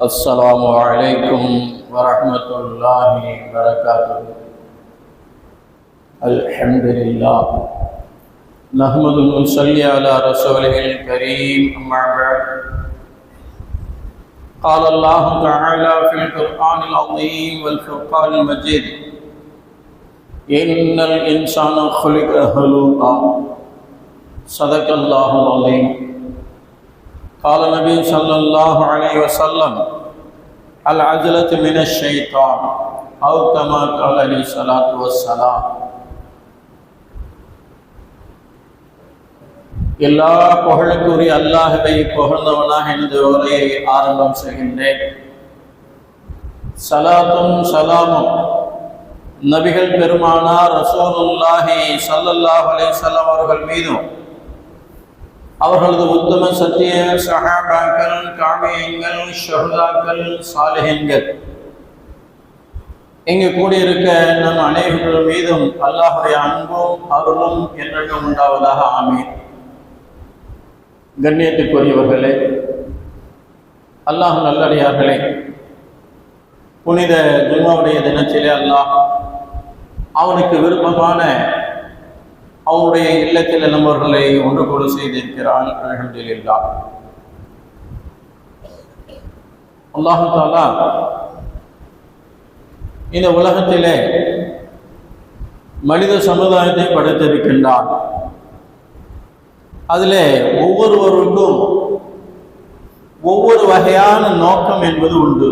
السلام علیکم ورحمۃ اللہ وبرکاتہ۔ الحمد نحمد المسلی علی رسول الکریم، اما بعد۔ قال اللہ تعالی فی القرآن العظیم والفرقان المجید۔ ان الانسان خلق حلوقا۔ صدق اللہ العظیم۔ قال النبي صلى الله عليه وسلم العجلة من الشيطان أو كما قال عليه الصلاة والسلام எல்லா புகழுக்குரிய அல்லாஹுவை புகழ்ந்தவனாக எனது உரையை ஆரம்பம் செய்கின்றேன் சலாத்தும் சலாமும் நபிகள் பெருமானார் ரசூலுல்லாஹி ஸல்லல்லாஹு அலைஹி வஸல்லம் அவர்கள் மீதும் அவர்களது உத்தம சத்திய சஹாபாக்கள் காமியங்கள் ஷஹதாக்கள் சாலிஹன்கள். இங்கு கூடியிருக்க நம் அனைவர்கள் மீதும் அல்லாஹுடைய அன்பும் அருளும் என்றென்றும் உண்டாவதாக ஆமீன். கண்ணியத்துக்குரியவர்களே அல்லாஹ் நல்லடியார்களே புனித ஜும்மாவுடைய தினத்திலே அல்லாஹ் அவனுக்கு விருப்பமான அவனுடைய இல்லத்தில் நம்மவர்களை ஒன்று கொடு செய்திருக்கிறான். அலமதுல்லா அல்லாஹு தாலா இந்த உலகத்திலே மனித சமுதாயத்தை படைத்திருக்கின்றான் அதில் ஒவ்வொருவருக்கும் ஒவ்வொரு வகையான நோக்கம் என்பது உண்டு.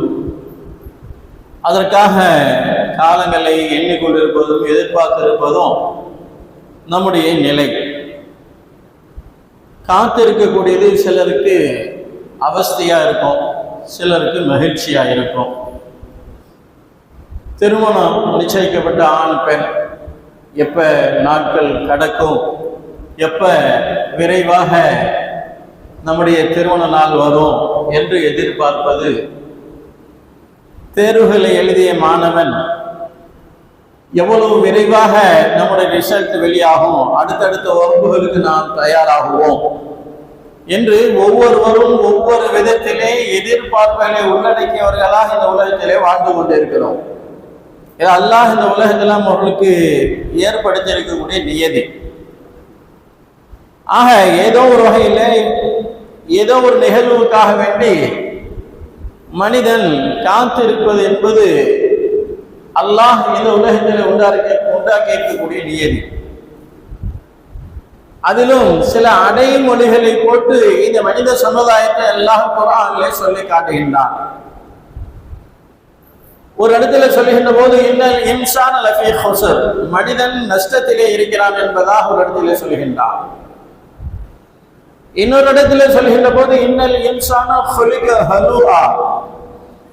அதற்காக காலங்களை எண்ணிக்கொண்டிருப்பதும் எதிர்பார்த்திருப்பதும் நம்முடைய நிலை. காத்திருக்கக்கூடியது சிலருக்கு அவஸ்தையா இருக்கும் சிலருக்கு மகிழ்ச்சியா இருக்கும். திருமணம் நிச்சயிக்கப்பட்ட ஆண் பெண் எப்ப நாட்கள் கடக்கும் எப்ப விரைவாக நம்முடைய திருமண நாள் வரும் என்று எதிர்பார்ப்பது. தேர்வுகளை எழுதிய மாணவன் எவ்வளவு விரைவாக நம்முடைய ரிசல்ட் வெளியாகும் அடுத்தடுத்த வகுப்புகளுக்கு நாம் தயாராகுவோம். என்று ஒவ்வொருவரும் ஒவ்வொரு விதத்திலே எதிர்பார்ப்புகளை உள்ளடக்கியவர்களாக இந்த உலகத்திலே வாழ்ந்து கொண்டிருக்கிறோம். அல்லாஹ் இந்த உலகத்தில் அவர்களுக்கு ஏற்படுத்தி இருக்கக்கூடிய நியதி. ஆக ஏதோ ஒரு வகையில் ஏதோ ஒரு நிகழ்வுக்காக வேண்டி மனிதன் காத்திருப்பது என்பது அல்லாஹ் இந்த உலகத்தில் உண்டாக்க உண்டாக்கி இருக்கக்கூடிய நியதி. அதிலும் சில அடைமொழிகளை போட்டு இந்த மனித சமுதாயத்தை அல்லாஹ் குரானிலே சொல்லி காட்டுகின்றான். ஒரு இடத்துல சொல்லுகின்ற போது இன்னல் இன்சான் லஃபி மனிதன் நஷ்டத்திலே இருக்கிறான் என்பதாக ஒரு இடத்துல சொல்லுகின்றான். இன்னொரு இடத்துல சொல்கின்ற போது இன்னல் இன்சான ஹலுஆ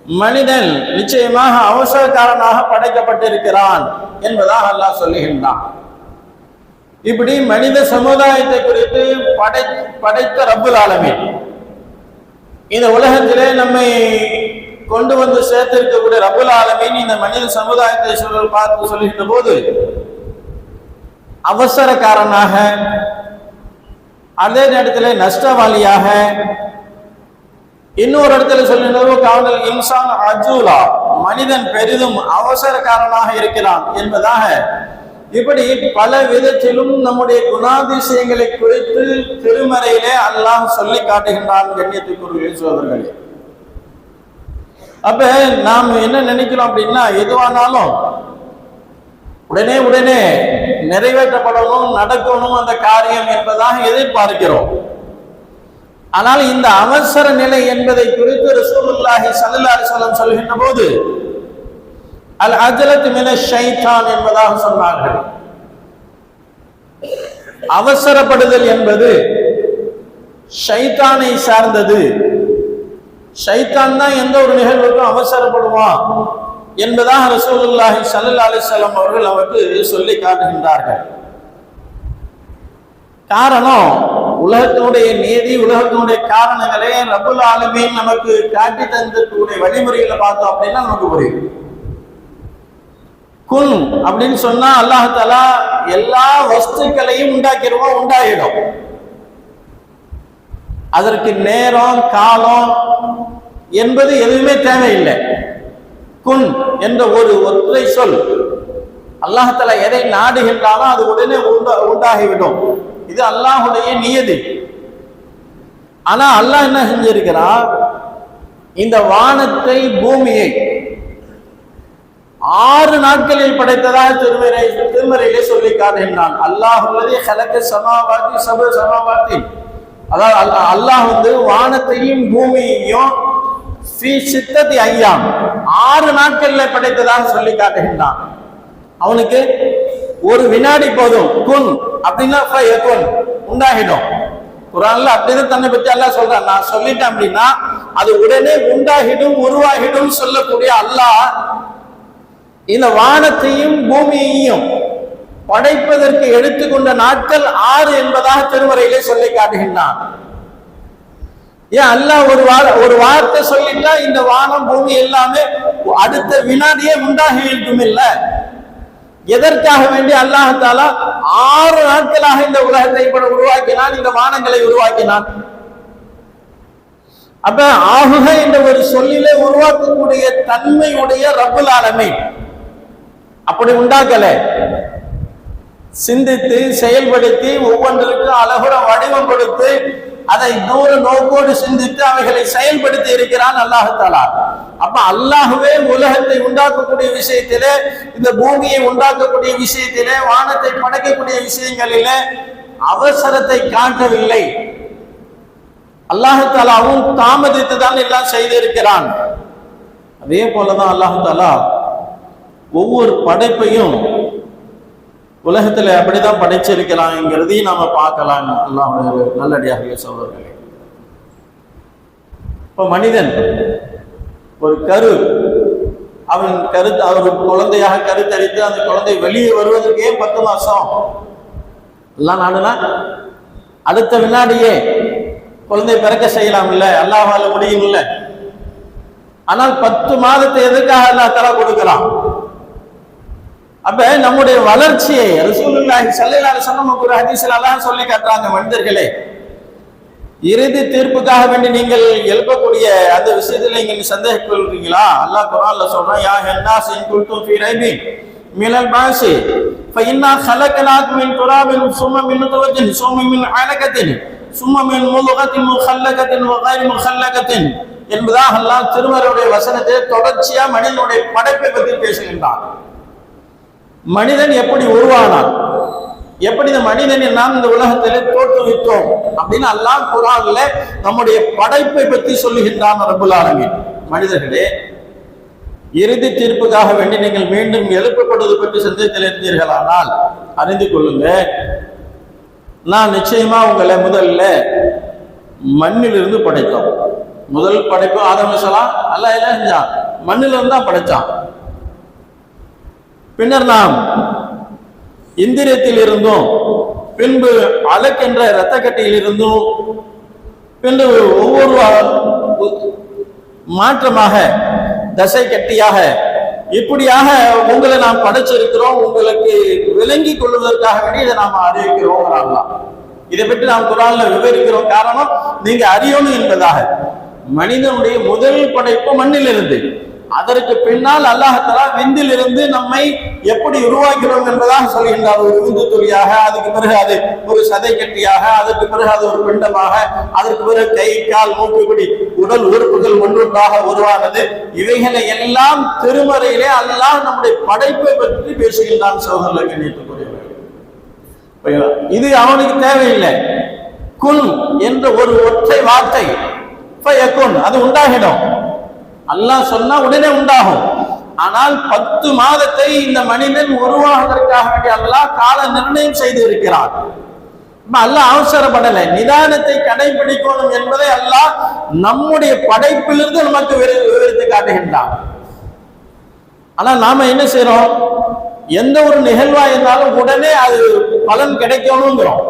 மனிதன் நிச்சயமாக அவசரக்காரனாக படைக்கப்பட்டிருக்கிறான் என்பதாக அல்லாஹ் சொல்லுகின்றான். இப்படி மனித சமுதாயத்தை குறித்து படை படைத்த ரப்புல் ஆலமே இந்த உலகத்திலே நம்மை கொண்டு வந்து சேர்த்திருக்கக்கூடிய ரபுல் ஆலமீன் இந்த மனித சமுதாயத்தை சொல்ல பார்த்து சொல்லுகின்ற போது அவசரக்காரனாக அதே நேரத்தில் நஷ்டவாளியாக இன்னொரு இடத்துல சொல்லுகிறது காவலர் இன்சான் அஜூலா மனிதன் பெரிதும் அவசரக்காரனாக இருக்கிறான் என்பதாக. இப்படி பல விதத்திலும் நம்முடைய குணாதிசயங்களை குறித்து திருமறையிலே அல்லாஹ் சொல்லி காட்டுகின்றான் கண்ணியத்துக்குரிய சோதர்களே அப்ப நாம் என்ன நினைக்கிறோம் அப்படின்னா எதுவானாலும் உடனே உடனே நிறைவேற்றப்படணும் நடக்கணும் அந்த காரியம் என்பதாக எதிர்பார்க்கிறோம். ஆனால் இந்த அவசர நிலை என்பதை குறித்து ரசூலுல்லாஹி ஸல்லல்லாஹு அலைஹி வஸல்லம் சொல்கின்ற போது அல் அஜலத் மின ஷைத்தான் என்பதாக சொன்னார்கள். அவசரப்படுதல் என்பது ஷைத்தானை சார்ந்தது. ஷைத்தான் தான் எந்த ஒரு நிகழ்வுக்கும் அவசரப்படுவான் என்பதாக ரசூலுல்லாஹி ஸல்லல்லாஹு அலைஹி வஸல்லம் அவர்கள் அவருக்கு சொல்லி காட்டுகின்றார்கள். காரணம் உலகத்தினுடைய நீதி உலகத்தினுடைய காரணங்களே ரபுல் ஆளுமே நமக்கு காட்டி தந்திருக்கக்கூடிய வழிமுறைகளை பார்த்தோம் அப்படின்னா நமக்கு புரியும். குன் அப்படின்னு சொன்னா அல்லாஹாலா எல்லா வஸ்துக்களையும் உண்டாக்கிடுவோம் உண்டாகிடும். அதற்கு நேரம் காலம் என்பது எதுவுமே தேவையில்லை. குன் என்ற ஒரு ஒற்றை சொல். அல்லாஹால எதை நாடுகின்றாலும் அது உடனே உண்டா உண்டாகிவிடும். இது அல்லாஹுடைய நியதி. ஆனா அல்லாஹ் என்ன செஞ்சிருக்கிறா? இந்த வானத்தை பூமியை ஆறு நாட்களில் படைத்ததாக திருமறை திருமறையிலே சொல்லி காட்டுகின்றான் அல்லாஹ் கலக்க சமாவாத்தி சப சமாவாத்தி அதாவது அல்லாஹ் அல்லாஹ் வந்து வானத்தையும் பூமியையும் ஸ்ரீ சித்தத்தி ஐயாம். ஆறு நாட்கள்ல படைத்ததாக சொல்லி காட்டுகின்றான் அவனுக்கு ஒரு வினாடி போதும். குன் அப்படின்னா குன் உண்டாகிடும். குரான்ல அப்படிதான் தன்னை பத்தி அல்லாஹ் சொல்றான். நான் சொல்லிட்டேன் அப்படின்னா அது உடனே உண்டாகிடும் உருவாகிடும் சொல்லக்கூடிய அல்லாஹ் இந்த வானத்தையும் பூமியையும் படைப்பதற்கு எடுத்துக்கொண்ட நாட்கள் ஆறு என்பதாக திருமறையிலே சொல்லி காட்டுகின்றான். ஏன் அல்லாஹ் ஒரு வார ஒரு வார்த்தை சொல்லிட்டா இந்த வானம் பூமி எல்லாமே அடுத்த வினாடியே உண்டாகி இருக்கும் இல்லை எதற்காக வேண்டி அல்லாஹாலா ஆறு நாட்களாக இந்த உலகத்தை இப்ப உருவாக்கினான் இந்த வானங்களை உருவாக்கினான். அப்ப ஆகுக என்ற ஒரு சொல்லிலே உருவாக்கக்கூடிய தன்மையுடைய ரபுல் ஆலமை அப்படி உண்டாக்கல. சிந்தித்து செயல்படுத்தி ஒவ்வொன்றுக்கும் அழகுற வடிவம் கொடுத்து அதை தூர நோக்கோடு சிந்தித்து அவைகளை செயல்படுத்தி இருக்கிறான் அல்லாஹாலா அப்ப அல்லாஹுவே உலகத்தை உண்டாக்கக்கூடிய விஷயத்திலே இந்த பூமியை உண்டாக்கக்கூடிய விஷயத்திலே வானத்தை படைக்கக்கூடிய விஷயங்களிலே அவசரத்தை காட்டவில்லை. அல்லாஹாலாவும் தாமதித்து தான் எல்லாம் செய்திருக்கிறான். அதே போலதான் அல்லாஹாலா ஒவ்வொரு படைப்பையும் உலகத்துல அப்படிதான் படைச்சிருக்கிறாங்கிறதையும் நாம பார்க்கலாம். எல்லாம் நல்லடியாக சோதர்களே இப்ப மனிதன் ஒரு கரு அவன் கருத்து அவர் குழந்தையாக கருத்தரித்து அந்த குழந்தை வெளியே வருவதற்கே பத்து மாசம். எல்லாம் நாடுனா? அடுத்த வினாடியே குழந்தை பிறக்க செய்யலாம் இல்ல அல்லாஹால முடியும் இல்ல ஆனால் பத்து மாதத்தை எதுக்காக அல்லா தலா கொடுக்கலாம் அப்ப நம்முடைய வளர்ச்சியை ரசூலுல்லாஹி ஸல்லல்லாஹு அலைஹி வஸல்லம் ஒரு ஹதீஸ்ல அல்லாஹ் சொல்லி காட்டுறாங்க மனிதர்களே இறுதி தீர்ப்புக்காக வேண்டி நீங்கள் எழுப்பக்கூடிய அந்த விஷயத்துல நீங்க சந்தேகம் கொள்றீங்களா அல்லாஹ் குர்ஆன்ல சொல்றான் யா ஹன்னாஸ் இன் குல்தும் ஃபீ ரைபின் மினல் பாசி فإنا خلقناكم من تراب ثم من نطفة ثم من علقة ثم من مضغة مخلقة وغير مخلقة என்பதாக அல்லாஹ் திருமறையுடைய வசனத்தை தொடர்ச்சியா மனிதனுடைய படைப்பை பற்றி பேசுகின்றான் மனிதன் எப்படி உருவானான்? எப்படி இந்த மனிதனை நாம் இந்த உலகத்தில் தோற்றுவித்தோம்? அப்படின்னு அல்லாஹ் குரான்ல நம்முடைய படைப்பை பற்றி சொல்லுகின்றான் ரபுல் ஆலமீன். மனிதர்களே இறுதி தீர்ப்புக்காக வேண்டி நீங்கள் மீண்டும் எழுப்பப்படுவது பற்றி சந்தேகத்தில் இருந்தீர்களானால் அறிந்து கொள்ளுங்க நான் நிச்சயமா உங்களை முதல்ல மண்ணிலிருந்து படைத்தோம். முதல் படைப்பு ஆரம்பிச்சலாம் அல்ல என்ன செஞ்சான் மண்ணிலிருந்து தான் படைச்சான். பின்னர் நாம் இந்திரியத்தில் இருந்தும் பின்பு அலக்கென்ற இரத்த கட்டியில் இருந்தும் பின்பு ஒவ்வொரு மாற்றமாக தசை கட்டியாக இப்படியாக உங்களை நாம் படைச்சிருக்கிறோம் உங்களுக்கு விளங்கி கொள்வதற்காக வேண்டி இதை நாம் அறிவிக்கிறோம் இதை பற்றி நாம் குரான்ல விவரிக்கிறோம். காரணம் நீங்க அறியணும் என்பதாக. மனிதனுடைய முதல் படைப்பு மண்ணிலிருந்து. அதற்கு பின்னால் அல்லாஹலா விந்தில் இருந்து நம்மை எப்படி உருவாக்கிறோம் என்பதாக சொல்கின்றார். ஒரு விந்து துளியாக அதுக்கு பிறகு அது ஒரு சதை கட்டியாக அதற்கு பிறகு அது ஒரு பிண்டமாக அதற்கு பிறகு கை கால் மூக்குப்படி உடல் உறுப்புகள் ஒன்றொன்றாக உருவானது. இவைகளை எல்லாம் திருமறையிலே அல்லாஹ் நம்முடைய படைப்பை பற்றி பேசுகின்றான் சோதரில் கண்ணியத்துக்குரியவர்கள். இது அவனுக்கு தேவையில்லை. குன் என்ற ஒரு ஒற்றை வார்த்தை. அது உண்டாகிடும். அல்லாஹ் சொன்னா உடனே உண்டாகும். ஆனால் பத்து மாதத்தை இந்த மனிதன் உருவாகுவதற்காக வேண்டிய அல்லாஹ் கால நிர்ணயம் செய்து இருக்கிறார் அல்லாஹ் அவசரப்படலை. நிதானத்தை கடைபிடிக்கணும் என்பதை அல்லாஹ் நம்முடைய படைப்பிலிருந்து நமக்கு விவரித்து காட்டுகின்றான். ஆனா நாம என்ன செய்யறோம் எந்த ஒரு நிகழ்வா இருந்தாலும் உடனே அது பலன் கிடைக்கணுங்கிறோம்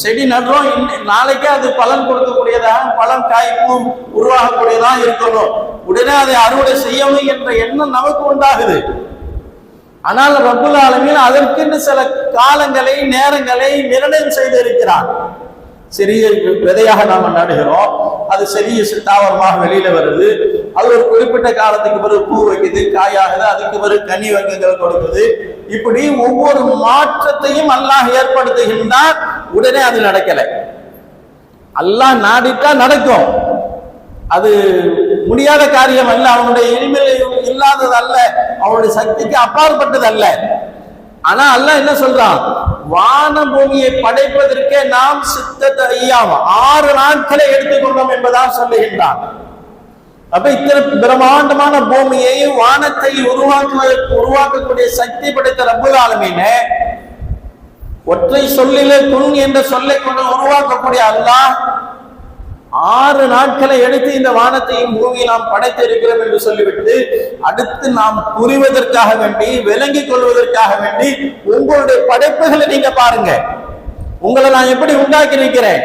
செடி நடுறோம். நாளைக்கே அது பலன் கொடுக்கக்கூடியதாக பலன் காய்ப்பும் உருவாகக்கூடியதாக இருக்கணும். உடனே அதை அறுவடை செய்யணும் என்ற எண்ணம் நமக்கு உண்டாகுது. ஆனால் ரப்புல் ஆலமீன் அதற்கென்று சில காலங்களை நேரங்களை நிர்ணயம் செய்திருக்கிறார். சிறிய விதையாக நாம நடுகிறோம். அது சிறிய தாவரமாக வெளியில வருது. அது ஒரு குறிப்பிட்ட காலத்துக்கு பிறகு பூ வைக்குது காயாகுது அதுக்கு பிறகு கனி வங்கங்கள் கொடுக்குது. இப்படி ஒவ்வொரு மாற்றத்தையும் அல்லாஹ் ஏற்படுத்துகின்றார். உடனே அது நடக்கலை. அல்லாஹ் நாடிட்டா நடக்கும். அது முடியாத காரியம் அல்ல அவனுடைய எளிமையில் இல்லாதது அல்ல அவனுடைய சக்திக்கு அப்பாற்பட்டது அல்ல ஆனா அல்ல என்ன சொல்றான்? வான பூமியை படைப்பதற்கே நாம் சித்தத்தை ஐயாம் ஆறு நாட்களை எடுத்துக்கொண்டோம் என்பதாக சொல்லுகின்றான். அப்ப இத்தனை பிரம்மாண்டமான பூமியை வானத்தை உருவாக்குவதற்கு உருவாக்கக்கூடிய சக்தி படைத்த ரப்பு ஆலமீனே ஒற்றை சொல்லிலே குன் என்ற சொல்லை கொண்டு உருவாக்கக்கூடிய அல்லாஹ் ஆறு நாட்களை எடுத்து இந்த வானத்தையும் பூமியை நாம் படைத்திருக்கிறோம் என்று சொல்லிவிட்டு அடுத்து நாம் புரிவதற்காக வேண்டி விளங்கிக் கொள்வதற்காக வேண்டி உங்களுடைய படைப்புகளை நீங்க பாருங்க. உங்களை நான் எப்படி உண்டாக்கி இருக்கிறேன்?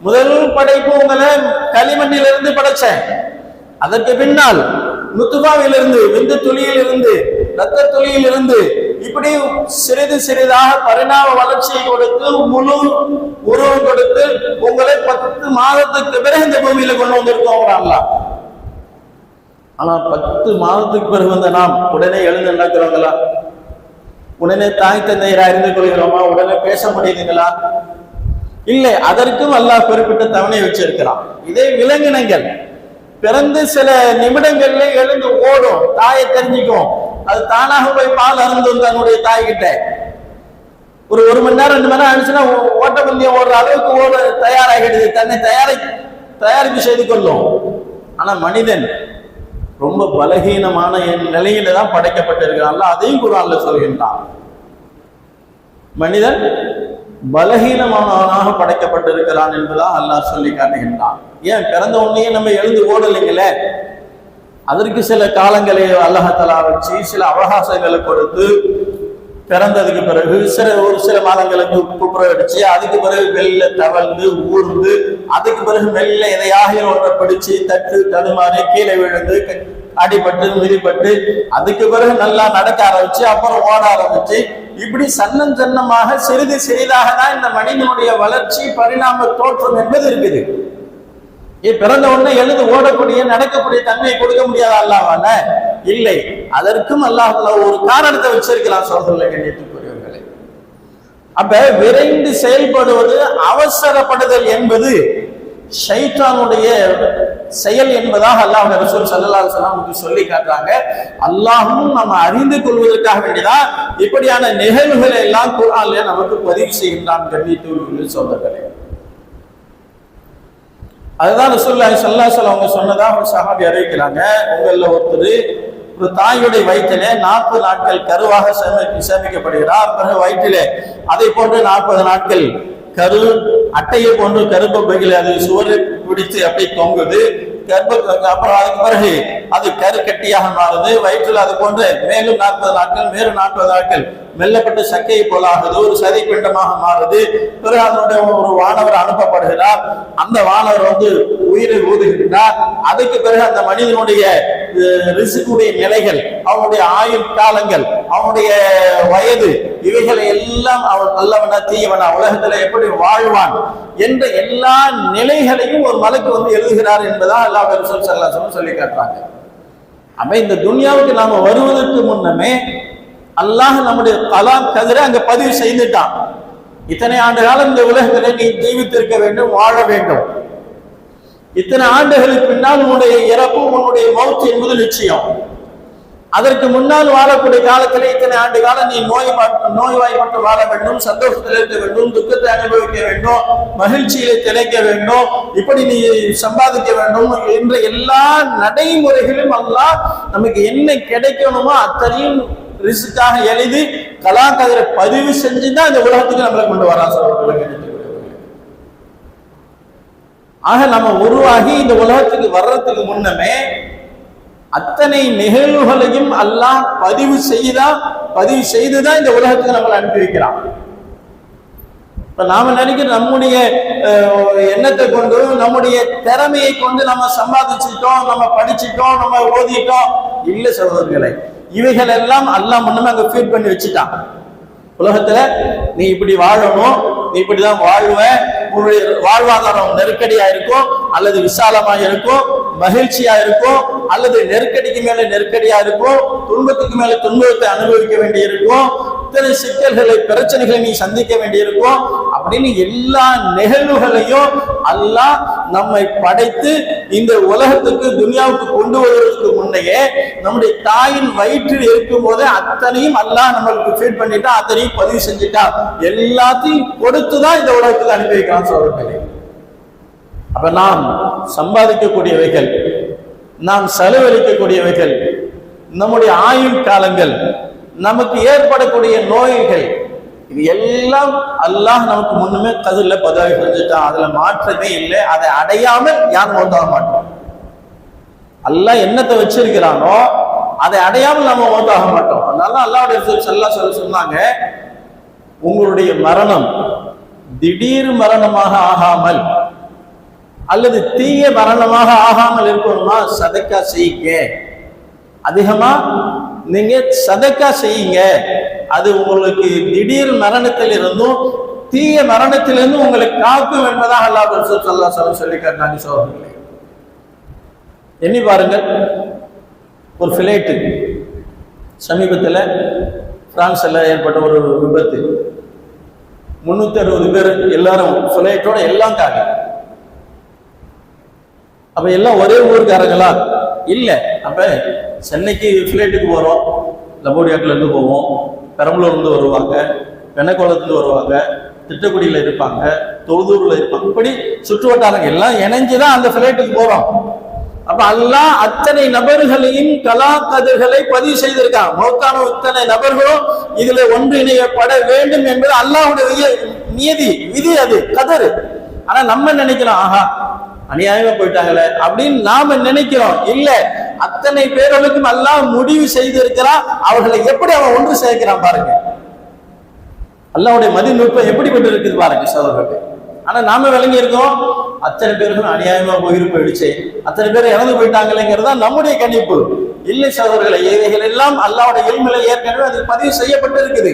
முதல் படைப்பு உங்களை களிமண்ணிலிருந்து படைச்சேன். அதற்கு பின்னால் முத்துபாவிலிருந்து விந்து துளியிலிருந்து ரத்த துளியிலிருந்து இப்படி சிறிது சிறிதாக பரிணாம வளர்ச்சியை கொடுத்து முழு உருவம் கொடுத்து உங்களை பத்து மாதத்துக்கு பிறகு இந்த பூமியில கொண்டு வந்திருக்கோம் ஆனா பத்து மாதத்துக்கு பிறகு வந்த நாம் உடனே எழுந்து நடக்கிறவங்களா உடனே தாய் தந்தையரா அறிந்து கொள்கிறோமா? உடனே பேச முடியுதுங்களா? இல்லை அதற்கும் அல்லாஹ் குறிப்பிட்ட தவணை வச்சிருக்கிறான். இதே விலங்கினங்கள். பிறந்து சில நிமிடங்கள்ல எழுந்து ஓடும். தாயை தெரிஞ்சுக்கும். அது தானாக போய் பால் அருந்தும் தன்னுடைய தாய் கிட்ட ஒரு ஒரு மணி நேரம் ரெண்டு மணி நேரம் ஆனிச்சுன்னா ஓட்டப்பந்தயம் ஓடுற அளவுக்கு ஓட தயாராகிடுது. தன்னை தயாரி தயாரிப்பு செய்து கொள்ளும். ஆனா மனிதன் ரொம்ப பலகீனமான என் நிலையில தான் படைக்கப்பட்டிருக்கிறான்ல அதையும் குரான்ல சொல்கின்றான். மனிதன் பலகீனமானவனாக படைக்கப்பட்டிருக்கிறான் என்பதாக அல்லாஹ் சொல்லி காட்டுகின்றான். ஏன்? பிறந்த உடனே நம்ம எழுந்து ஓடலைங்களே? அதற்கு சில காலங்களை அல்லஹத்தலா வச்சு சில அவகாசங்களை கொடுத்து பிறந்ததுக்கு பிறகு சில ஒரு சில மாதங்களுக்கு குப்புற அடிச்சு அதுக்கு பிறகு வெளில தவழ்ந்து ஊர்ந்து அதுக்கு பிறகு மெல்ல எதையாக ஒன்றை பிடிச்சு தட்டு தடுமாறி கீழே விழுந்து அடிபட்டு மிதிப்பட்டு அதுக்கு பிறகு நல்லா நடக்க ஆரம்பிச்சு அப்புறம் ஓட ஆரம்பிச்சு இப்படி சன்னம் சன்னமாக சிறிது சிறிதாக தான் இந்த மனிதனுடைய வளர்ச்சி பரிணாம தோற்றம் என்பது இருக்குது. பிறந்த உடனே எழுந்து ஓடக்கூடிய நடக்கக்கூடிய தன்மையை கொடுக்க முடியாத அல்லாவால இல்லை. அதற்கும் அல்லாஹ் ஒரு காரணத்தை வச்சிருக்கலாம் சோதரில் கண்ணியத்துக்குரியவர்களே. அப்ப விரைந்து செயல்படுவது அவசரப்படுதல் என்பது ஷைத்தானுடைய செயல் என்பதாக அல்லாஹ் ரசூல் சல்லா சலாமுக்கு சொல்லி காட்டுறாங்க. அல்லாஹும் நம்ம அறிந்து கொள்வதற்காக வேண்டிதான் இப்படியான நிகழ்வுகளை எல்லாம் குரான்ல நமக்கு பதிவு செய்கின்றான் கண்ணியத்துக்குரிய சோதர்களே அதுதான் ரசூல்லாய் சல்லாசல் அவங்க சொன்னதா அவங்க சஹாபி அறிவிக்கிறாங்க. உங்களில் ஒருத்தர் ஒரு தாயுடைய வயிற்றிலே நாற்பது நாட்கள் கருவாக சேமி சேமிக்கப்படுகிறார். பிறகு வயிற்றிலே அதை போன்று நாற்பது நாட்கள் கரு அட்டையை போன்று கருப்பு பையில் அது சுவரில் பிடித்து அப்படி தொங்குது. கர்ப்ப அப்புறம் அதுக்கு பிறகு அது கரு கட்டியாக மாறுது. வயிற்றில் அது போன்று மேலும் நாற்பது நாட்கள் மேலும் நாற்பது நாட்கள் மெல்லப்பட்ட சக்கையை போலாகுது ஒரு சதி பிண்டமாக மாறுது. பிறகு அதனுடைய ஒரு வானவர் அனுப்பப்படுகிறார். அந்த வானவர் வந்து உயிரை ஊதுகின்றார். அதுக்கு பிறகு அந்த மனிதனுடைய ரிசுக்குடைய நிலைகள் அவனுடைய ஆயுள் காலங்கள் அவனுடைய வயது இவைகளை எல்லாம் அவன் நல்லவனா தீயவனா உலகத்துல எப்படி வாழ்வான் என்ற எல்லா நிலைகளையும் ஒரு மலைக்கு வந்து எழுதுகிறார் என்பதான் எல்லா சொல்லி சொல்லி காட்டுறாங்க. அப்ப இந்த துனியாவுக்கு நாம வருவதற்கு முன்னமே அல்லாஹ் நம்முடைய கலாம் கதிர அங்க பதிவு செய்துட்டான். இத்தனை ஆண்டு காலம் இந்த உலகத்தில் நீ ஜீவித்திருக்க வேண்டும் வாழ வேண்டும். இத்தனை ஆண்டுகளுக்கு பின்னால் உன்னுடைய இறப்பு உன்னுடைய மௌத்து என்பது நிச்சயம். அதற்கு முன்னால் வாழக்கூடிய காலத்தில் இத்தனை ஆண்டு காலம் நீ நோய் நோய்வாய்ப்பட்டு வாழ வேண்டும் சந்தோஷத்தில் இருக்க வேண்டும் துக்கத்தை அனுபவிக்க வேண்டும் மகிழ்ச்சியில திளைக்க வேண்டும் இப்படி நீ சம்பாதிக்க வேண்டும். என்ற எல்லா நடைமுறைகளும் அல்ல நமக்கு என்ன கிடைக்கணுமோ அத்தனையும் ரிசுக்காக எழுதி கலாக்கதிரை பதிவு செஞ்சுதான் இந்த உலகத்துக்கு நம்மளை கொண்டு வரா ஆக நம்ம உருவாகி இந்த உலகத்துக்கு வர்றதுக்கு முன்னமே அத்தனை நிகழ்வுகளையும் அல்லாஹ் பதிவு செய்தா பதிவு செய்துதான் இந்த உலகத்துக்கு நம்மளை அனுப்பி வைக்கிறான். இப்ப நாம நினைக்கிற நம்முடைய எண்ணத்தை கொண்டு நம்முடைய திறமையை கொண்டு நம்ம சம்பாதிச்சிட்டோம் நம்ம படிச்சிட்டோம் நம்ம ஓதிட்டோம் இல்லை சகோதரர்களை இவைகள் எல்லாம் அல்லாஹ் முன்னமே அங்க ஃபீட் பண்ணி வச்சுட்டான். உலகத்துல நீ இப்படி வாழணும் நீ இப்படிதான் வாழ்வ உன்னுடைய வாழ்வாதாரம் நெருக்கடியா இருக்கும் அல்லது விசாலமா இருக்கும் மகிழ்ச்சியா இருக்கும் அல்லது நெருக்கடிக்கு மேல நெருக்கடியா இருக்கும் துன்பத்துக்கு மேல துன்பத்தை அனுபவிக்க வேண்டி இருக்கும் இத்தனை சிக்கல்களை பிரச்சனைகளை நீ சந்திக்க வேண்டியிருக்கும் அப்படின்னு எல்லா நிகழ்வுகளையும் அல்லாஹ் நம்மை படைத்து இந்த உலகத்துக்கு துனியாவுக்கு கொண்டு வருவதற்கு முன்னையே நம்முடைய தாயின் வயிற்றில் இருக்கும் போதே அத்தனையும் அல்லாஹ் நம்மளுக்கு ஃபீட் பண்ணிட்டா அத்தனையும் பதிவு செஞ்சுட்டா. எல்லாத்தையும் கொடுத்துதான் இந்த உலகத்துக்கு அனுப்பி வைக்கிறான் சொல்றேன் அப்ப நாம் சம்பாதிக்கக்கூடியவைகள் நாம் செலவழிக்கக்கூடியவைகள் நம்முடைய ஆயுள் காலங்கள் நமக்கு ஏற்படக்கூடிய நோய்கள் இது எல்லாம் அல்லாஹ் நமக்கு முன்னுமே கதிரில் பதவி செஞ்சுட்டான் அதுல மாற்றமே இல்லை. அதை அடையாமல் யாரும் மோதாக மாட்டோம் அல்லாஹ் என்னத்தை வச்சிருக்கிறானோ அதை அடையாமல் நம்ம ஓட்டாக மாட்டோம். அதனால அல்லாவுடைய எல்லாம் சொல்ல சொன்னாங்க உங்களுடைய மரணம் திடீர் மரணமாக ஆகாமல் அல்லது தீய மரணமாக ஆகாமல் இருக்கணும்னா சதக்கா செய்யுங்க. அதிகமா நீங்க சதக்கா செய்யுங்க. அது உங்களுக்கு திடீர் மரணத்தில் இருந்தும் தீய மரணத்திலிருந்தும் உங்களை காக்கும் என்பதாக அல்லா சொல்லா சொல்ல சொல்லி கேட்டாங்க சோதனை எண்ணி பாருங்கள். ஒரு பிளைட்டு சமீபத்தில் பிரான்ஸில் ஏற்பட்ட ஒரு விபத்து. முந்நூற்றி அறுபது பேர் எல்லாரும் ஃபிளைட்டோட எல்லாம் காங்க அப்ப எல்லாம் ஒரே ஊருக்காரங்களா? இல்ல. அப்ப சென்னைக்கு ஃப்ளைட்டுக்கு போறோம். லபோடியாக்குல இருந்து போவோம். பெரம்பலூர்ல இருந்து வருவாங்க. வெண்ணக்குளத்துல வருவாங்க. திட்டக்குடியில இருப்பாங்க. தொழுதூர்ல இருப்பாங்க. இப்படி சுற்று வட்டாரங்க எல்லாம் இணைஞ்சுதான் அந்த ஃப்ளைட்டுக்கு போறோம். அப்ப அல்லாஹ் அத்தனை நபர்களையும் கலா கதிர்களை பதிவு செய்திருக்காங்க மௌத்தான இத்தனை நபர்களும் இதுல ஒன்றிணையப்பட வேண்டும் என்பது அல்லாஹுடைய நியதி. விதி அது. கதறு. ஆனா நம்ம நினைக்கிறோம் ஆஹா அநியாயமா போயிட்டாங்களே அப்படின்னு நாம நினைக்கிறோம். இல்ல அத்தனை பேர்களுக்கும் எல்லாம் முடிவு செய்திருக்கிறான். அவர்களை எப்படி அவன் ஒன்று சேர்க்கிறான் பாருங்க. அல்லாவுடைய மதிநுட்பம் எப்படிப்பட்டு இருக்குது பாருங்க சோதர்கள் ஆனா நாம விளங்கி இருக்கோம் அத்தனை பேருக்கும் அநியாயமா உயிர் போயிடுச்சு. அத்தனை பேர் இறந்து போயிட்டாங்களேங்கிறது தான் நம்முடைய கணிப்பு. இல்லை சோதர்களை இவைகள் எல்லாம் அல்லாவுடைய இல்மில ஏற்கனவே அது பதிவு செய்யப்பட்டு இருக்குது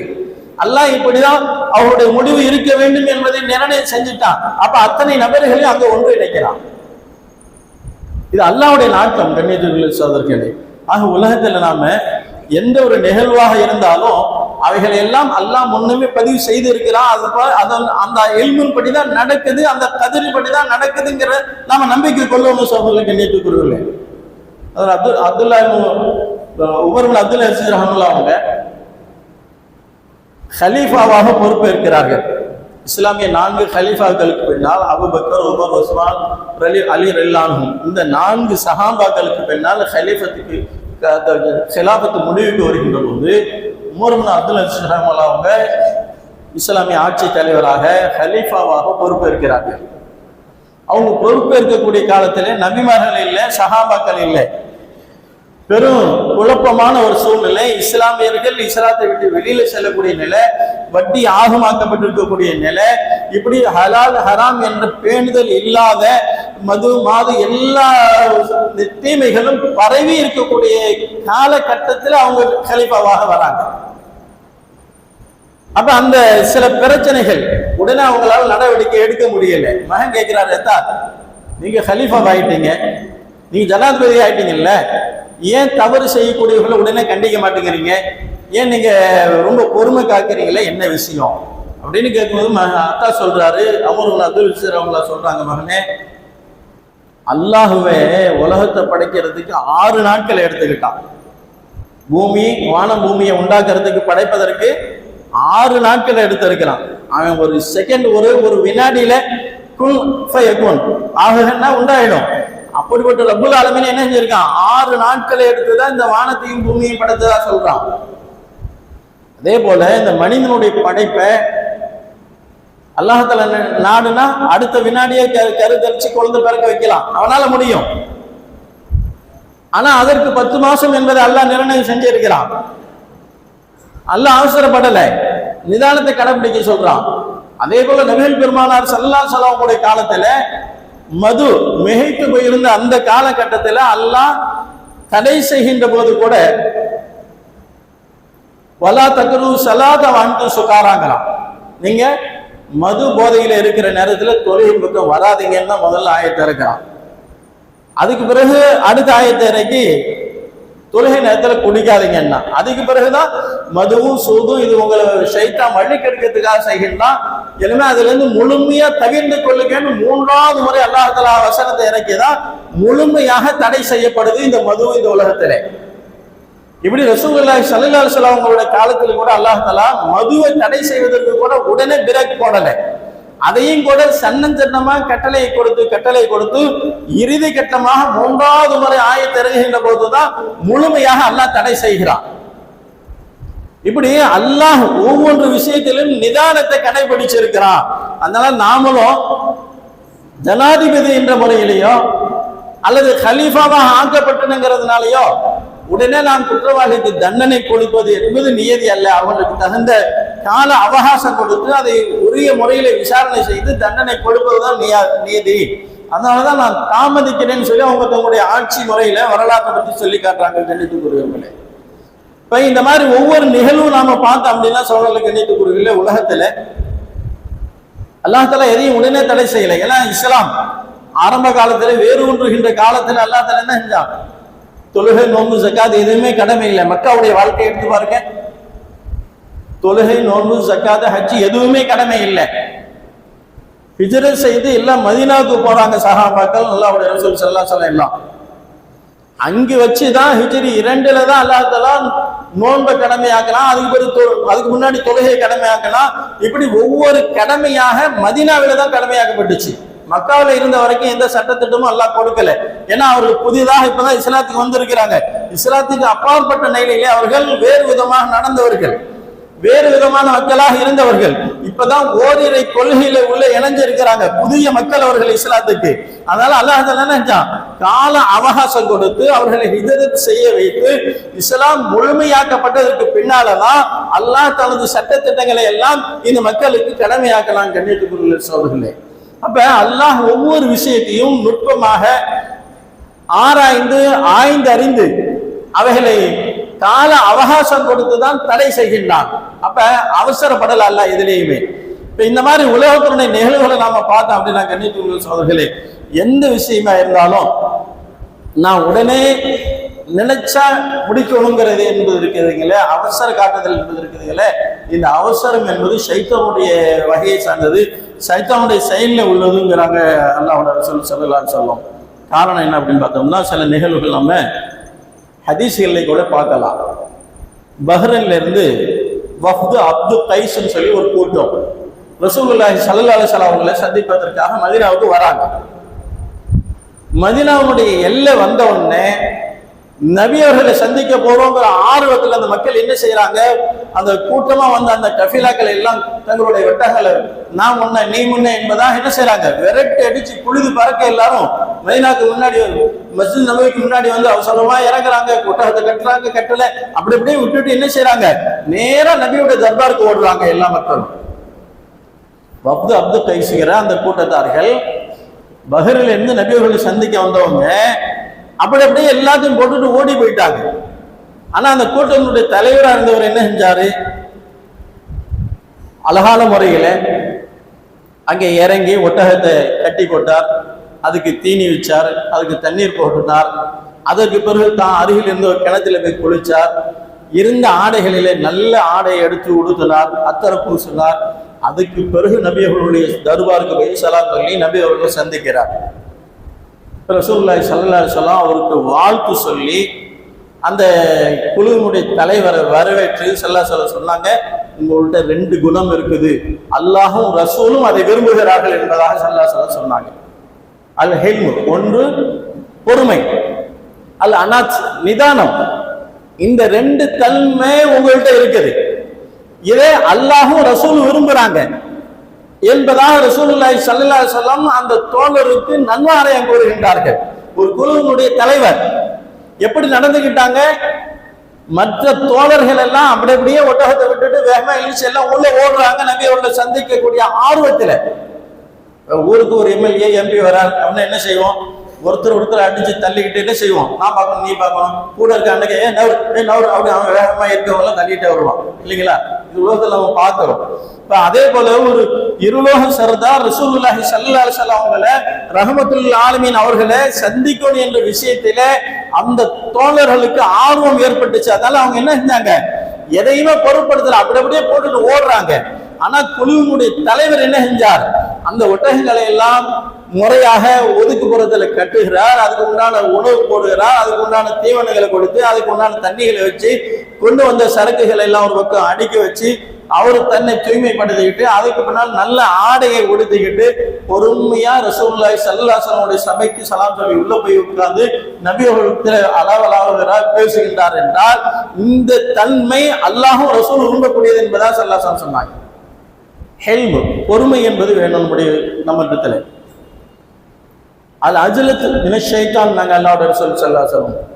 அல்லாஹ் இப்படிதான் அவருடைய முடிவு இருக்க வேண்டும் என்பதை நிர்ணயம் செஞ்சுட்டான். அப்ப அத்தனை நபர்களையும் அங்க ஒன்று இணைக்கிறான். இது அல்லாவுடைய நாட்டம் கண்ணியத்துக்குள்ள சோதர்களே ஆக உலகத்துல நாம எந்த ஒரு நிகழ்வாக இருந்தாலும் அவைகளை எல்லாம் அல்லாஹ் முன்னுமே பதிவு செய்திருக்கிறான். அது அந்த எல்மின் படிதான் நடக்குது அந்த கதிரி படிதான் நடக்குதுங்கிற நாம நம்பிக்கை கொள்ளணும் சோதரில் கண்ணியத்துக்குரியவில்லை அதில் அப்துல் அப்துல்லா உமர் அப்துல் அசீர் ரஹமுல்லா அவங்க ஹலீஃபாவாக பொறுப்பேற்கிறார்கள். இஸ்லாமிய நான்கு ஹலீஃபாக்களுக்கு பின்னால் அபுபக்கர் உமர் உஸ்மான் ரலி அலி ரல்லானும் இந்த நான்கு சஹாபாக்களுக்கு பின்னால் ஹலீஃபத்துக்கு ஹிலாபத்து முடிவுக்கு வருகின்ற போது உமர்மன் அப்துல் அசீஸ் அவங்க இஸ்லாமிய ஆட்சி தலைவராக ஹலீஃபாவாக பொறுப்பேற்கிறார்கள். அவங்க பொறுப்பேற்கக்கூடிய காலத்திலே நபிமார்கள் இல்லை சஹாபாக்கள் இல்லை. பெரும் குழப்பமான ஒரு சூழ்நிலை. இஸ்லாமியர்கள் இஸ்லாத்தை விட்டு வெளியில செல்லக்கூடிய நிலை வட்டி ஆகமாக்கப்பட்டிருக்கக்கூடிய நிலை இப்படி ஹலால் ஹராம் என்ற பேணுதல் இல்லாத மது மாது எல்லா தீமைகளும் பரவி இருக்கக்கூடிய காலகட்டத்தில் அவங்க கலிப்பாவாக வராங்க. அப்ப அந்த சில பிரச்சனைகள் உடனே அவங்களால நடவடிக்கை எடுக்க முடியல. மகன் கேட்கிறார் எத்தா நீங்க ஹலீஃபா ஆயிட்டீங்க நீங்க ஜனாதிபதி ஆயிட்டீங்கல்ல ஏன் தவறு செய்யக்கூடியவர்களை உடனே கண்டிக்க மாட்டேங்கிறீங்க? ஏன் நீங்க ரொம்ப பொறுமை காக்கிறீங்களே? என்ன விஷயம்? அப்படின்னு கேட்கும்போது அத்தா சொல்றாரு அமர் துல்சர் அவங்களா சொல்றாங்க மகனே அல்லாஹுவே உலகத்தை படைக்கிறதுக்கு ஆறு நாட்கள் எடுத்துக்கிட்டான். பூமி வான பூமியை உண்டாக்குறதுக்கு படைப்பதற்கு ஆறு நாட்கள் எடுத்திருக்கிறான். அவன் ஒரு செகண்ட் ஒரு ஒரு வினாடியில குன் ஆகுன்னா உண்டாயிடும். அப்படிப்பட்ட ரபுல் ஆலமின் என்ன செஞ்சிருக்கான்? ஆறு நாட்களை எடுத்துதான் இந்த வானத்தையும் பூமியையும் படைத்ததா சொல்றான். அதே போல இந்த மனிதனுடைய படைப்பை அல்லாஹால நாடுனா அடுத்த வினாடியே கருத்தரிச்சு குழந்தை பிறக்க வைக்கலாம். அவனால முடியும். ஆனா அதற்கு பத்து மாசம் என்பதை அல்லாஹ் நிர்ணயம் செஞ்சிருக்கிறான். அல்லாஹ் அவசரப்படலை. நிதானத்தை கடைபிடிக்க சொல்றான். அதே போல நபிகள் பெருமானார் சல்லா சலாவுடைய காலத்துல மது மிகைத்து போயிருந்த அந்த காலகட்டத்தில் அல்லாஹ் தடை செய்கின்ற போது கூட வலா தகுரு சலாத வாழ்ந்து சுகாராங்களாம். நீங்க மது போதையில இருக்கிற நேரத்துல தொழில் பக்கம் வராதீங்கன்னு தான் முதல்ல ஆயத்தை இருக்கிறான் அதுக்கு பிறகு அடுத்த ஆயத்தை இறக்கி தொழுகை நேரத்துல குடிக்காதீங்கன்னா. அதுக்கு பிறகுதான் மதுவும் சூதும் இது உங்களை சைத்தா வழி கெடுக்கிறதுக்காக செய்கின்றான் எனவே அதுல இருந்து முழுமையா தவிர்ந்து கொள்ளுங்கன்னு மூன்றாவது முறை அல்லாஹலா வசனத்தை இறக்கிதான் முழுமையாக தடை செய்யப்படுது இந்த மது இந்த உலகத்திலே. இப்படி ரசூலுல்லாஹி சல்லா அலைஹி வஸல்லம் அவங்களுடைய காலத்தில் கூட அல்லாஹ் மதுவை தடை செய்வதற்கு கூட உடனே பிரேக் போடலை. அதையும் கூட சன்னஞ்சன்னமா கட்டளை கொடுத்து கட்டளை கொடுத்து இறுதி கட்டமாக மூன்றாவது முறை ஆயத்திறகுகின்ற போதுதான் முழுமையாக அல்லாஹ் தடை செய்கிறான். இப்படி அல்லாஹ் ஒவ்வொரு விஷயத்திலும் நிதானத்தை கடைபிடிச்சிருக்கிறான். அதனால நாமளும் ஜனாதிபதி என்ற முறையிலேயோ அல்லது கலீஃபாவாக ஆக்கப்பட்டனுங்கிறதுனாலயோ உடனே நான் குற்றவாளிக்கு தண்டனை கொடுப்பது என்பது நியதி அல்ல. அவர்களுக்கு தகுந்த கால அவகாசம் கொடுத்து அதை உரிய முறையில விசாரணை செய்து தண்டனை கொடுப்பதுதான் நியா- நியதி. அதனாலதான் நான் தாமதிக்கிறேன்னு சொல்லி அவங்க தங்களுடைய ஆட்சி முறையில வரலாற்றை பற்றி சொல்லி காட்டுறாங்க கண்டித்துக்குரியவங்களே இப்போ இந்த மாதிரி ஒவ்வொரு நிகழ்வும் நாம பார்த்தோம் அப்படின்னா சோழர்கள் கண்ணியத்துக்குரியவில்லை உலகத்துல அல்லாஹால எதையும் உடனே தடை செய்யலை. ஏன்னா இஸ்லாம் ஆரம்ப காலத்துல வேறு ஒன்றுகின்ற காலத்துல அல்லாஹ் என்ன செஞ்சான்? தொழுகை நோன்பு ஜக்காத் எதுவுமே கடமை இல்லை. மக்காவுடைய வாழ்க்கையை எடுத்து பாருங்க. தொழுகை நோன்பு ஜக்காத ஹஜ் எதுவுமே கடமை இல்லை. ஹிஜ்ரத் செய்து எல்லாம் மதீனாவுக்கு போறாங்க சஹாபாக்கள் அல்லாஹ்வுடைய ரசூல் ஸல்லல்லாஹு சொல்லலாம் வஸல்லம் எல்லாம். அங்கு வச்சுதான் ஹிஜரி இரண்டுல தான் அல்லாஹ் நோன்பை கடமையாக்கலாம் அதுக்கு பிறகு அதுக்கு முன்னாடி தொழுகை கடமையாக்கலாம். இப்படி ஒவ்வொரு கடமையாக மதினாவில தான் கடமையாக்கப்பட்டுச்சு. மக்காவில் இருந்த வரைக்கும் எந்த சட்டத்திட்டமும் அல்லாஹ் கொடுக்கல. ஏன்னா அவர்கள் புதிதாக இப்பதான் இஸ்லாத்துக்கு வந்திருக்கிறாங்க. இஸ்லாத்துக்கு அப்பாற்பட்ட நிலையிலே அவர்கள் வேறு விதமாக நடந்தவர்கள். வேறு விதமான மக்களாக இருந்தவர்கள். இப்பதான் ஓரிரை கொள்கையில உள்ள இணைஞ்சிருக்கிறாங்க. புதிய மக்கள் அவர்கள் இஸ்லாத்துக்கு. அதனால அல்லாஹ் நினைச்சான்? கால அவகாசம் கொடுத்து அவர்களை ஹிதரத் செய்ய வைத்து இஸ்லாம் முழுமையாக்கப்பட்டதற்கு பின்னாலதான் அல்லாஹ் தனது சட்ட திட்டங்களை எல்லாம் இந்த மக்களுக்கு கடமையாக்கலாம் கண்ணியத்துக்குரிய சோழர்களே அப்ப அல்லாஹ் ஒவ்வொரு விஷயத்தையும் நுட்பமாக ஆராய்ந்து ஆய்ந்து அறிந்து அவைகளை கால அவகாசம் கொடுத்துதான் தடை செய்கின்றான். அப்ப அவசரப்படல அல்ல எதுலேயுமே. இப்ப இந்த மாதிரி உலகத்துடைய நிகழ்வுகளை நாம பார்த்தோம் அப்படின்னா கண்ணியத்துக்குரிய சோதர்களே எந்த விஷயமா இருந்தாலும் நான் உடனே நினைச்சா முடிக்கணுங்கிறது என்பது இருக்குதுங்களே அவசர காட்டுதல் என்பது இருக்குதுங்களே இந்த அவசரம் என்பது சைத்தனுடைய வகையை சார்ந்தது சைத்தனுடைய செயலில் உள்ளதுங்கிறாங்க அல்லாவோட ரசூல் சொல்லலாம்னு சொல்லும் காரணம் என்ன அப்படின்னு பார்த்தோம்னா சில நிகழ்வுகள் நம்ம ஹதீசுகளை கூட பார்க்கலாம். பஹ்ரன்ல இருந்து வஃப்து அப்து கைஸ்ன்னு சொல்லி ஒரு கூட்டம். ரசூலுல்லாஹி சல்லா அலைஹி அவங்கள சந்திப்பதற்காக மதினாவுக்கு வராங்க. மதினாவுடைய எல்லை வந்த உடனே நபி அவர்களை சந்திக்க போறோங்கிற ஆர்வத்தில் அந்த மக்கள் என்ன செய்யறாங்க அந்த கூட்டமா வந்த அந்த கஃபிலாக்கள் எல்லாம் தங்களுடைய வெட்டகளை நான் முன்ன நீ முன்ன என்பதா என்ன செய்யறாங்க விரட்டு அடிச்சு புழுது பறக்க எல்லாரும் மதினாக்கு முன்னாடி மஸ்ஜித் நபவிக்கு முன்னாடி வந்து அவசரமா இறங்குறாங்க கொட்டகத்தை கட்டுறாங்க கட்டல. அப்படி அப்படியே விட்டுட்டு என்ன செய்யறாங்க நேரா நபியோட தர்பாருக்கு ஓடுறாங்க எல்லா மக்களும். வப்து அப்து கைசுகிற அந்த கூட்டத்தார்கள் பஹரில் இருந்து நபியவர்களை சந்திக்க வந்தவங்க அப்படி அப்படியே எல்லாத்தையும் போட்டுட்டு ஓடி போயிட்டாங்க. ஆனா அந்த கூட்டத்தினுடைய தலைவரா இருந்தவர் என்ன செஞ்சாரு? அழகான முறையில் அங்கே இறங்கி ஒட்டகத்தை கட்டி போட்டார் அதுக்கு தீனி வச்சார் அதுக்கு தண்ணீர் போட்டுனார். அதற்கு பிறகு தான் அருகில் இருந்த ஒரு கிணத்துல போய் குளிச்சார். இருந்த ஆடைகளிலே நல்ல ஆடையை எடுத்து உடுத்தினார் அத்தரை பூசினார் அதுக்கு பிறகு நபி அவர்களுடைய தர்பாருக்கு போய் சலாம் சொல்லி நபி அவர்களை சந்திக்கிறார். ரசூல்லாய் சல்லா சொல்லாம் அவருக்கு வாழ்த்து சொல்லி அந்த குழுவினுடைய தலைவரை வரவேற்று செல்லா சொல்ல சொன்னாங்க உங்கள்கிட்ட ரெண்டு குணம் இருக்குது. அல்லாஹும் ரசூலும் அதை விரும்புகிறார்கள் என்பதாக செல்லா சொல்ல சொன்னாங்க. அல் ஹெல்மு ஒன்று பொறுமை அல் அனாத் நிதானம். இந்த ரெண்டு தன்மை உங்கள்கிட்ட இருக்குது. இதே அல்லாஹும் ரசூல் விரும்புறாங்க. என்பதாக ரசூலுல்லாஹி ஸல்லல்லாஹு அலைஹி வஸல்லம் அந்த தோழருக்கு நன்மாராயம் கூறுகின்றார்கள். ஒரு குழுவினுடைய தலைவர் எப்படி நடந்துக்கிட்டாங்க மற்ற தோழர்கள் எல்லாம் அப்படி அப்படியே ஒட்டகத்தை விட்டுட்டு வேகமா இழிச்சு எல்லாம் உள்ள ஓடுறாங்க. நபி அவர்களை சந்திக்கக்கூடிய ஆர்வத்தில் ஊருக்கு ஒரு எம்எல்ஏ எம்பி வரார். அப்படின்னா என்ன செய்வோம்? ஒருத்தர் ஒருத்தர் அடிச்சு தள்ளிக்கிட்டு என்ன செய்வோம்? நான் பார்க்கணும் நீ பார்க்கணும். கூட இருக்க அன்னைக்கு ஏன் நவர் ஏ நவர் அப்படி அவன் வேகமா இருக்கவங்களாம் தள்ளிட்டே வருவான். இல்லைங்களா? இது உலகத்தில் நம்ம பார்க்கிறோம். இப்போ அதே போல ஒரு இருலோக சர்தார் ரசூலுல்லாஹி சல்லா அலைஹி அவங்கள ரஹமத்துல் ஆலமீன் அவர்களை சந்திக்கணும் என்ற விஷயத்தில அந்த தோழர்களுக்கு ஆர்வம் ஏற்பட்டுச்சு. அதனால அவங்க என்ன செஞ்சாங்க? எதையுமே பொருட்படுத்தல. அப்படி அப்படியே போட்டுட்டு ஓடுறாங்க. ஆனா குழுவினுடைய தலைவர் என்ன செஞ்சார்? அந்த ஒட்டகங்களை எல்லாம் முறையாக ஒதுக்குப்புறத்துல கட்டுகிறார். அதுக்கு உண்டான உணவு போடுகிறார். அதுக்கு உண்டான தீவனங்களை கொடுத்து அதுக்கு உண்டான தண்ணிகளை வச்சு கொண்டு வந்த சரக்குகளை எல்லாம் ஒரு பக்கம் அடுக்கி வச்சு அவர் தன்னை தூய்மைப்படுத்திக்கிட்டு அதுக்கு பின்னால் நல்ல ஆடையை உடுத்திக்கிட்டு பொறுமையா ரசூல்லாய் சல்லாசனுடைய சபைக்கு சலாம் சொல்லி உள்ள போய் உட்கார்ந்து நபி அவர்களுக்கு பேசுகின்றார் என்றால் இந்த தன்மை அல்லாஹும் ரசூல் விரும்பக்கூடியது என்பதா சல்லாசன் சொன்னாங்க. ஹெல்ம் பொறுமை என்பது வேணும் நம்முடைய நம்ம இடத்துல. அது அஜலத்து நாங்கள் நாங்க அல்லாவுடைய செல்லா சொல்லுவோம்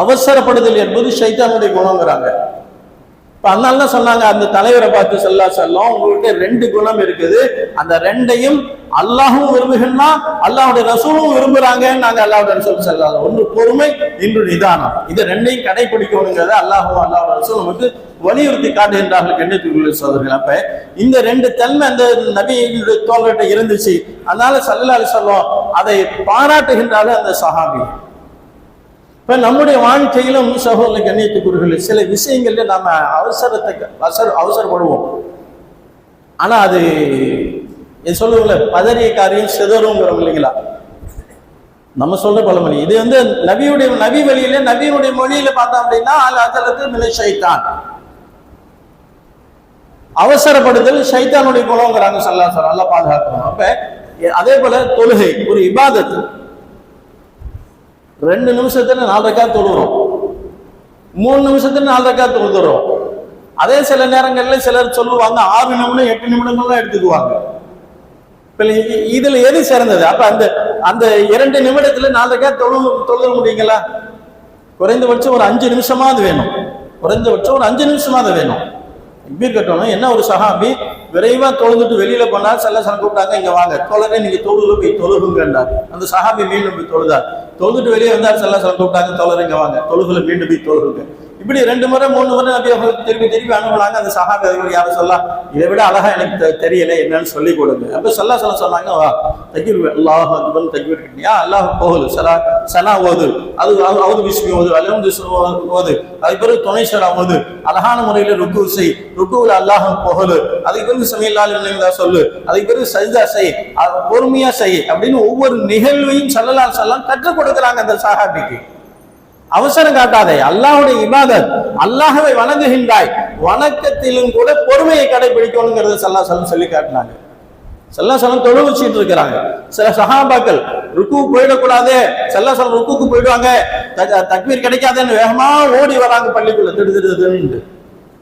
அவசரப்படுதல் என்பது சைத்தானுடைய குணங்கிறாங்க இப்ப அதனால தான் சொன்னாங்க அந்த தலைவரை பார்த்து சொல்லா செல்லும் உங்கள்கிட்ட ரெண்டு குணம் இருக்குது. அந்த ரெண்டையும் அல்லாஹும் விரும்புகின்றான் அல்லாவுடைய ரசூலும் விரும்புறாங்க நாங்க அல்லாவுடைய ரசூல் செல்லாத ஒன்று பொறுமை இன்று நிதானம். இது ரெண்டையும் கடைபிடிக்கணுங்கிறத அல்லாஹும் அல்லாஹுடைய ரசூல் நமக்கு வலியுறுத்தி காட்டுகின்றார்கள் கண்ணியத்துக்குள்ள சோதர்கள் அப்ப இந்த ரெண்டு தன்மை அந்த நபியுடைய தோல்கிட்ட இருந்துச்சு. அதனால சல்லா அலி சொல்லம் அதை பாராட்டுகின்றார்கள் அந்த சஹாபி. இப்ப நம்முடைய வாழ்க்கையிலும் சகோதர கண்ணியத்துக்குரியர்கள் சில விஷயங்கள்ல நாம அவசரத்தை அவசர அவசரப்படுவோம். ஆனா அது என் சொல்லுவோம்ல பதறிய காரியம் சிதறுங்கிறோம் இல்லைங்களா? நம்ம சொல்ற பழமொழி. இது வந்து நபியுடைய நபி வழியில நபியுடைய மொழியில பார்த்தோம் அப்படின்னா அல் அதில் மின ஷைத்தான். அவசரப்படுதல் சைத்தானுடைய குணங்கிறாங்க சல்லா சார் நல்லா பாதுகாக்கணும் அப்ப அதே போல தொழுகை ஒரு இபாதத்து. ரெண்டு நிமிஷத்துல நாலு ரக்கா தொழுகிறோம். மூணு நிமிஷத்துல நாலு ரக்கா தொழுதுறோம். அதே சில நேரங்கள்ல சிலர் சொல்லுவாங்க ஆறு நிமிடம் எட்டு நிமிடங்கள் தான் எடுத்துக்குவாங்க. இப்ப இதுல எது சிறந்தது? அப்ப அந்த அந்த இரண்டு நிமிடத்துல நாலு ரக்கா தொழு தொழுத முடியுங்களா? குறைந்தபட்சம் ஒரு அஞ்சு நிமிஷமாவது வேணும். குறைந்தபட்சம் ஒரு அஞ்சு நிமிஷமாவது வேணும். எப்படி கட்டணும். என்ன ஒரு சஹாபி விரைவா தொழுதுட்டு வெளியில போனால் செல்ல சன கூப்பிட்டாங்க இங்க வாங்க தோழரே நீங்க தொழுது போய் தொழுகுங்கன்றார். அந்த சஹாபி மீண்டும் போய் தொழுதார். தொழுதுட்டு வெளியே வந்தார் செல்ல சன கூப்பிட்டாங்க தோழரே இங்க வாங்க தொழுகுல மீண்டும் போய் தொழுகுங்க. இப்படி ரெண்டு முறை மூணு முறை நபி அவர்கள் திருப்பி திருப்பி அனுப்புனாங்க. அந்த சஹாபி அதிபர் யாரும் சொல்ல? இதை விட அழகா எனக்கு தெ- தெரியல என்னன்னு சொல்லி கொடுங்க. அப்ப சொல்ல சொல்ல சொன்னாங்க வா அல்லாஹ் அக்பல் தக்கீர் கட்டியா அல்லாஹ் போகுது சலா சனா ஓது. அது அவது விஷ்ணு விஸ்மி ஓது அலமது ஓது. அதுக்கு பிறகு துணை சரா ஓது. அழகான முறையில ருக்கு செய். ருக்குவில் அல்லாஹ் போகலு அதுக்கு பிறகு சமையலால் இல்லைங்களா சொல்லு. அதுக்கு பிறகு சஜிதா செய். அது பொறுமையா செய் அப்படின்னு ஒவ்வொரு நிகழ்வையும் சல்லலால் செல்லாம் கற்றுக் கொடுக்குறாங்க அந்த சஹாபிக்கு. அவசரம் காட்டாதே. அல்லாஹுடைய இபாதத். அல்லாஹவை வணங்குகின்றாய். வணக்கத்திலும் கூட பொறுமையை கடைபிடிக்கணுங்கிறத சல்லா சலம் சொல்லி காட்டினாங்க. சல்லா சலம் தொழு வச்சுட்டு இருக்கிறாங்க. சில சஹாபாக்கள் ருக்கு போயிடக்கூடாது. சல்லா சலம் ருக்குக்கு போயிடுவாங்க. தக்வீர் கிடைக்காதேன்னு கிடைக்காதுன்னு வேகமா ஓடி வராங்க பள்ளிக்குள்ள. திடு திடுதுன்னு திடுன்னு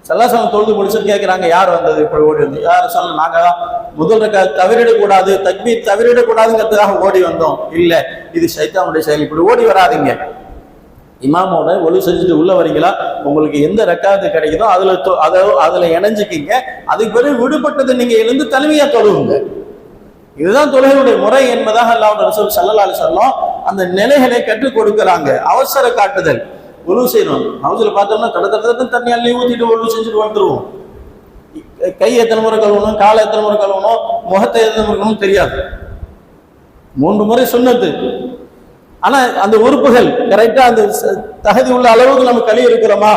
சல்லாசலம் தொழுது முடிச்சுட்டு கேட்கிறாங்க யார் வந்தது? இப்படி ஓடி வந்து யார் சொல்ல நாங்க தான். முதல் ரக்க தவறிடக்கூடாது. தக்பீர் தவறிடக்கூடாதுங்கிறதுக்காக ஓடி வந்தோம். இல்ல இது சைத்தாவுடைய செயல். இப்படி ஓடி வராதீங்க. இமாமோட ஒழு செஞ்சுட்டு உள்ள வரீங்களா? உங்களுக்கு எந்த ரெக்கார்டு கிடைக்குதோ அதுல தொ- அதுல இணைஞ்சுக்கிங்க. அதுக்கு பிறகு விடுபட்டதை நீங்க எழுந்து தலைமையா தொழுவுங்க. இதுதான் தொழுகையுடைய முறை என்பதாக அல்லாவோட ரசூல் ஸல்லல்லாஹு சொல்லம் அந்த நிலைகளை கற்றுக் கொடுக்கறாங்க. அவசர காட்டுதல். ஒழு செய்யணும் அவசரம் பார்த்தோம்னா தட தட தட தண்ணி அள்ளி ஊத்திட்டு ஒழு செஞ்சுட்டு வந்துருவோம். கை எத்தனை முறை கழுவணும் காலை எத்தனை முறை கழுவணும் முகத்தை எத்தனை முறை கழுவணும் தெரியாது. மூன்று முறை சொன்னது. ஆனா அந்த உறுப்புகள் கரெக்டா அந்த தகுதி உள்ள அளவுக்கு நம்ம கழி இருக்கிறோமா?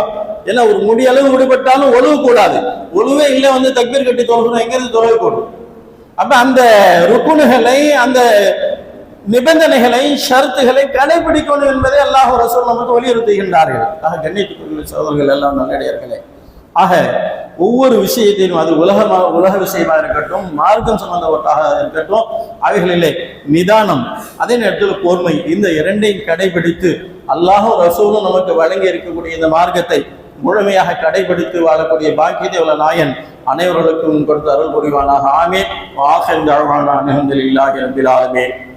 ஏன்னா ஒரு முடி அளவு முடிபட்டாலும் ஒழுவு கூடாது. ஒழுவே இல்லை வந்து தக்பீர் கட்டி தொழுகணும் எங்கிருந்து தொழுக கூடும் அப்ப அந்த ருக்குணுகளை அந்த நிபந்தனைகளை ஷரத்துகளை கடைபிடிக்கணும் என்பதை அல்லாஹ் ரசூல் நமக்கு வலியுறுத்துகின்றார்கள். ஆக கண்ணியத்துக்குரிய சோதர்கள் எல்லாம் நல்லடியார்களே. ஆக ஒவ்வொரு விஷயத்தையும் அது உலகமா உலக விஷயமா இருக்கட்டும் மார்க்கம் சம்பந்தப்பட்டாக இருக்கட்டும் அவைகளிலே நிதானம் அதே நேரத்தில் பொறுமை இந்த இரண்டையும் கடைபிடித்து அல்லாஹும் ரசூலும் நமக்கு வழங்கி இருக்கக்கூடிய இந்த மார்க்கத்தை முழுமையாக கடைபிடித்து வாழக்கூடிய பாக்கியத்தை உள்ள நாயன் அனைவர்களுக்கும் கொடுத்து அருள் புரிவானாக. ஆமே வாசல் அழகான அலமதுல்லாஹி இல்லாத